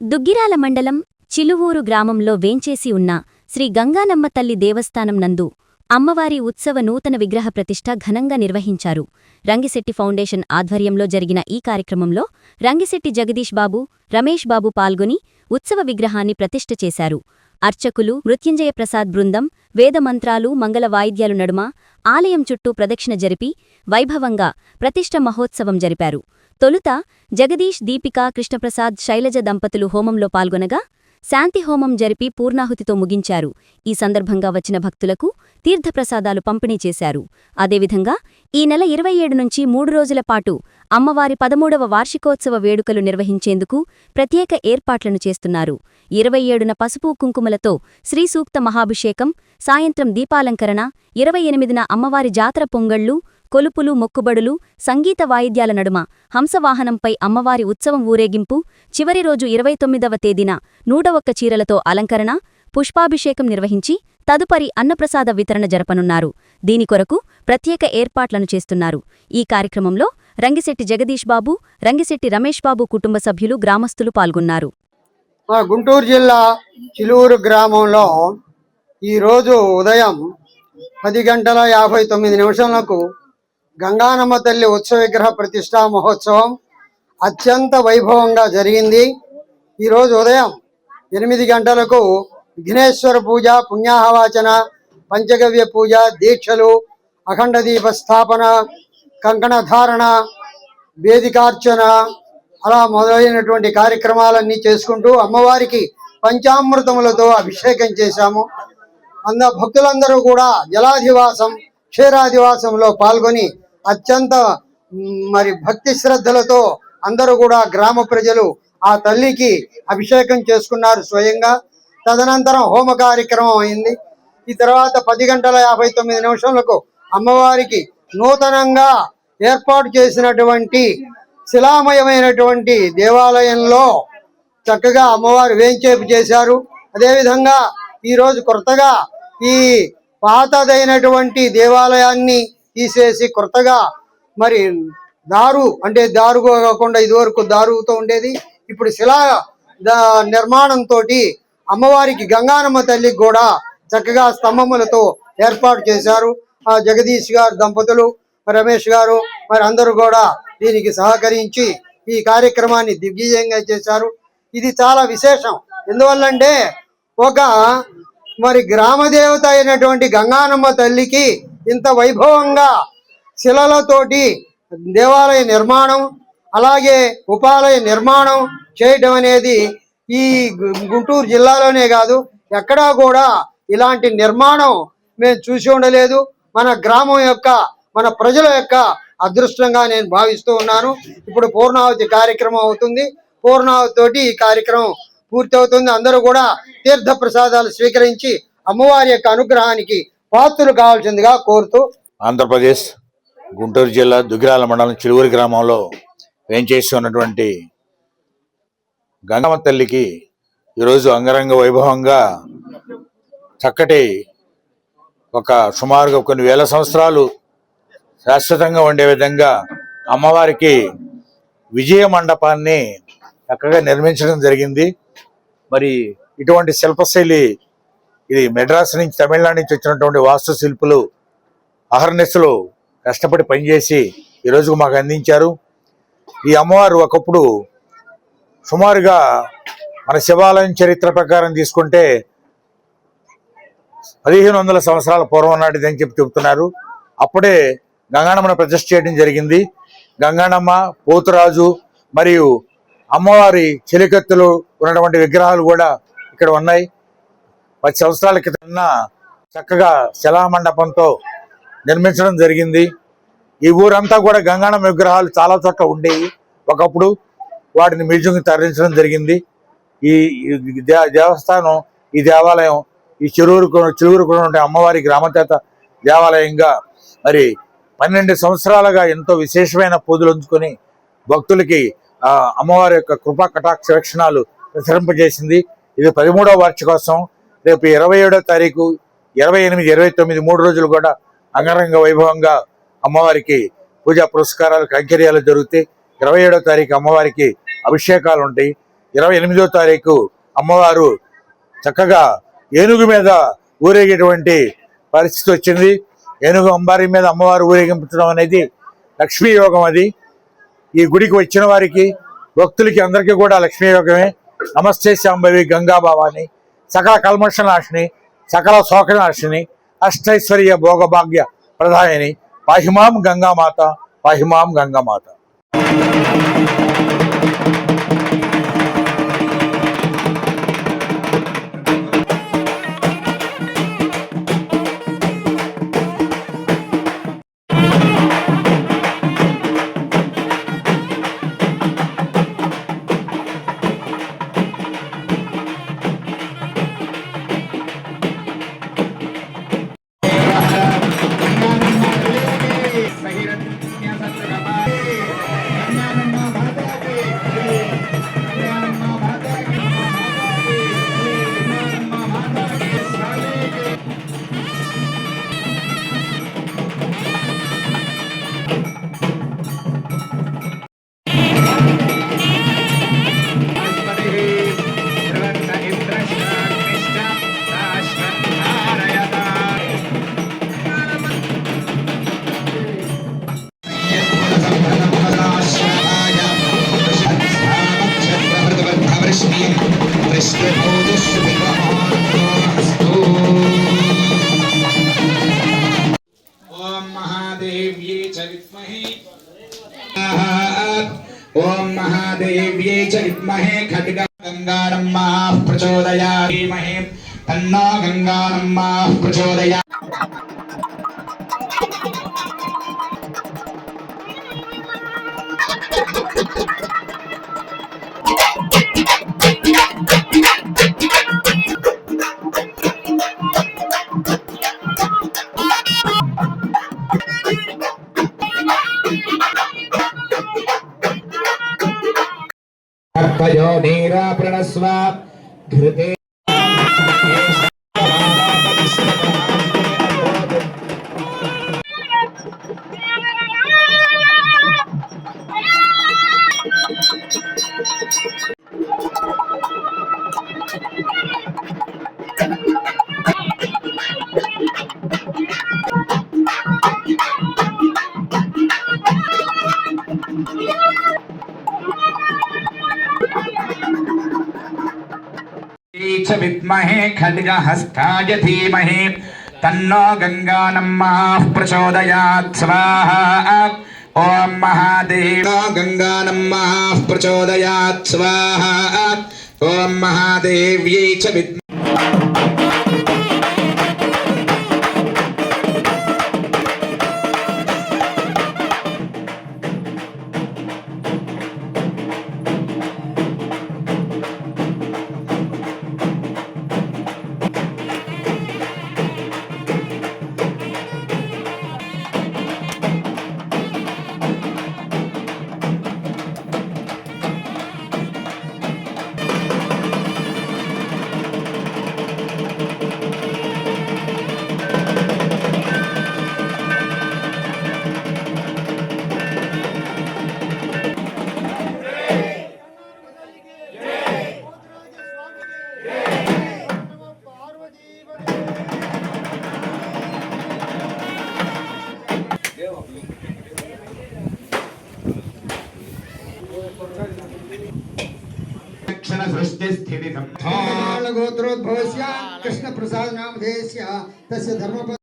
దుగ్గిరాల మండలం చిలువూరు గ్రామంలో వేంచేసి ఉన్న శ్రీ గంగానమ్మ తల్లి దేవస్థానం నందు అమ్మవారి ఉత్సవ నూతన విగ్రహ ప్రతిష్ఠ ఘనంగా నిర్వహించారు. రంగిశెట్టి ఫౌండేషన్ ఆధ్వర్యంలో జరిగిన ఈ కార్యక్రమంలో రంగిశెట్టి జగదీష్ బాబు రమేష్ బాబు పాల్గొని ఉత్సవ విగ్రహాన్ని ప్రతిష్ఠ చేశారు. అర్చకులు మృత్యుంజయ ప్రసాద్ బృందం వేదమంత్రాలు మంగళ వాయిద్యాలు నడుమ ఆలయం చుట్టూ ప్రదక్షిణ జరిపి వైభవంగా ప్రతిష్ఠ మహోత్సవం జరిపారు. తొలుత జగదీష్ దీపిక కృష్ణప్రసాద్ శైలజ దంపతులు హోమంలో పాల్గొనగా శాంతి హోమం జరిపి పూర్ణాహుతితో ముగించారు. ఈ సందర్భంగా వచ్చిన భక్తులకు తీర్థప్రసాదాలు పంపిణీ చేశారు. అదేవిధంగా ఈ నెల ఇరవై ఏడు నుంచి మూడు రోజుల పాటు అమ్మవారి పదమూడవ వార్షికోత్సవ వేడుకలు నిర్వహించేందుకు ప్రత్యేక ఏర్పాట్లను చేస్తున్నారు. ఇరవై ఏడున పసుపు కుంకుమలతో శ్రీసూక్త మహాభిషేకం సాయంత్రం దీపాలంకరణ ఇరవై ఎనిమిదిన అమ్మవారి జాతర పొంగళ్ళు కొలుపులు మొక్కుబడులు సంగీత వాయిద్యాల నడుమ హంసవాహనంపై అమ్మవారి ఉత్సవం ఊరేగింపు చివరి రోజు ఇరవై తొమ్మిదవ తేదీన నూట ఒక్క చీరలతో అలంకరణ పుష్పాభిషేకం నిర్వహించి తదుపరి అన్నప్రసాద వితరణ జరపనున్నారు. దీని కొరకు ప్రత్యేక ఏర్పాట్లను చేస్తున్నారు. ఈ కార్యక్రమంలో రంగిశెట్టి జగదీష్ బాబు రంగిశెట్టి రమేష్ బాబు కుటుంబ సభ్యులు గ్రామస్తులు పాల్గొన్నారు. గుంటూరు జిల్లా చిలువురు గ్రామంలో ఈరోజు ఉదయం పది గంటల యాభై తొమ్మిది నిమిషాలకు గంగానమ్మ తల్లి ఉత్సవ విగ్రహ ప్రతిష్టా మహోత్సవం అత్యంత వైభవంగా జరిగింది. ఈరోజు ఉదయం ఎనిమిది గంటలకు విఘ్నేశ్వర పూజ పుణ్యాహవాచన పంచగవ్య పూజ దీక్షలు అఖండ దీప స్థాపన కంకణధారణ వేదికార్చన అలా మొదలైనటువంటి కార్యక్రమాలన్నీ చేసుకుంటూ అమ్మవారికి పంచామృతములతో అభిషేకం చేశాము. అంద భక్తులందరూ కూడా జలాధివాసం క్షీరాధివాసంలో పాల్గొని అత్యంత మరి భక్తి శ్రద్ధలతో అందరూ కూడా గ్రామ ప్రజలు ఆ తల్లికి అభిషేకం చేసుకున్నారు స్వయంగా. తదనంతరం హోమ కార్యక్రమం అయింది. ఈ తర్వాత పది గంటల యాభై తొమ్మిది నిమిషాలకు అమ్మవారికి నూతనంగా ఏర్పాటు చేసినటువంటి శిలామయమైనటువంటి దేవాలయంలో చక్కగా అమ్మవారు వేంచేపు చేశారు. అదేవిధంగా ఈరోజు కొత్తగా ఈ పాతదైనటువంటి దేవాలయాన్ని తీసేసి కొత్తగా మరి దారు అంటే దారుగా కాకుండా ఇదివరకు దారుతో ఉండేది. ఇప్పుడు శిలా నిర్మాణంతో అమ్మవారికి గంగానమ్మ తల్లికి కూడా చక్కగా స్తంభములతో ఏర్పాటు చేశారు. ఆ జగదీష్ గారు దంపతులు రమేష్ గారు మరి అందరూ కూడా దీనికి సహకరించి ఈ కార్యక్రమాన్ని దిగ్విజయంగా చేశారు. ఇది చాలా విశేషం. ఎందువల్లంటే ఒక మరి గ్రామ దేవత అయినటువంటి గంగానమ్మ తల్లికి ఇంత వైభవంగా శిలలతోటి దేవాలయ నిర్మాణం అలాగే ఉపాలయ నిర్మాణం చేయటం అనేది ఈ గు- గుంటూరు జిల్లాలోనే కాదు ఎక్కడా కూడా ఇలాంటి నిర్మాణం మేము చూసి ఉండలేదు. మన గ్రామం యొక్క మన ప్రజల యొక్క అదృష్టంగా నేను భావిస్తూ ఉన్నాను. ఇప్పుడు పూర్ణావతి కార్యక్రమం అవుతుంది. పూర్ణావతితోటి ఈ కార్యక్రమం పూర్తి అవుతుంది అందరూ కూడా తీర్థ ప్రసాదాలు స్వీకరించి అమ్మవారి యొక్క అనుగ్రహానికి పాత్రలు కావాల్సిందిగా కోరుతూ ఆంధ్రప్రదేశ్ గుంటూరు జిల్లా దుగిరాల మండలం చిలువురి గ్రామంలో వేంచేసి ఉన్నటువంటి గంగమ్మ తల్లికి ఈరోజు అంగరంగ వైభవంగా చక్కటి ఒక సుమారుగా కొన్ని వేల సంవత్సరాలు శాశ్వతంగా ఉండే విధంగా అమ్మవారికి విజయ మండపాన్ని చక్కగా నిర్మించడం జరిగింది. మరి ఇటువంటి శిల్పశైలి ఇది మెడ్రాస్ నుంచి తమిళనాడు నుంచి వచ్చినటువంటి వాస్తు శిల్పులు అహర్నిశలు కష్టపడి పనిచేసి ఈ మాకు అందించారు. ఈ అమ్మవారు ఒకప్పుడు సుమారుగా మన శివాలయం చరిత్ర ప్రకారం తీసుకుంటే పదిహేను వందల సంవత్సరాల పూర్వం నాటిది అని చెప్పి చెబుతున్నారు. అప్పుడే గంగాణమ్మను ప్రతిష్ఠ చేయడం జరిగింది. గంగాణమ్మ పోతురాజు మరియు అమ్మవారి చెలికత్తులు ఉన్నటువంటి విగ్రహాలు కూడా ఇక్కడ ఉన్నాయి. పది సంవత్సరాల క్రితం చక్కగా శిలామండపంతో నిర్మించడం జరిగింది. ఈ ఊరంతా కూడా గంగాణం విగ్రహాలు చాలా చోట్ల ఉండేవి. ఒకప్పుడు వాటిని మ్యూజియంకి తరలించడం జరిగింది. ఈ దే- దేవస్థానం ఈ దేవాలయం ఈ చిరువురు చెరువురుకు అమ్మవారి గ్రామదేవత దేవాలయంగా మరి పన్నెండు సంవత్సరాలుగా ఎంతో విశేషమైన పూజలు ఉంచుకొని భక్తులకి ఆ అమ్మవారి యొక్క కృపా కటాక్ష లక్షణాలు ప్రసరింపజేసింది ఇది పదమూడవ వార్షికోత్సవం. రేపు ఇరవై ఏడో తారీఖు ఇరవై ఎనిమిది ఇరవై తొమ్మిది మూడు రోజులు కూడా అంగరంగ వైభవంగా అమ్మవారికి పూజా పురస్కారాలు కైంకర్యాలు జరుగుతాయి. ఇరవై ఏడో తారీఖు అమ్మవారికి అభిషేకాలు ఉంటాయి. ఇరవై ఎనిమిదో తారీఖు అమ్మవారు చక్కగా ఏనుగు మీద ఊరేగేటువంటి పరిస్థితి వచ్చింది. ఏనుగు అంబారి మీద అమ్మవారు ఊరేగించడం అనేది లక్ష్మీ యోగం అది. ఈ గుడికి వచ్చిన వారికి భక్తులకి అందరికీ కూడా లక్ష్మీ యోగమే నమస్తే శాంభవి గంగాభావాని సకల కల్మష నాశిని సకల శోకనాశిని అష్టైశ్వర్య భోగభాగ్య ప్రధాయని పాహిమాం గంగామాత పాహిమాం గంగామాత. महादेव्ये च विद्महे ॐ महादेव्ये च विद्महे खड्गङ्गारं माः प्रचोदयामहे। तन्नो गङ्गारं माः प्रचोदया अर्पयो नीरा प्रणस्व घृते च विद्महे खड्गहस्ताय धीमहि तन्नो गङ्गानम्माः प्रचोदयात्, स्वाहा। ॐ महादेव। गङ्गानम्माः प्रचोदयात्, स्वाहा। महादेव महादेव्यै च विद्महे सृष्टिस्थिति कृष्ण प्रसाद नाम देश धर्म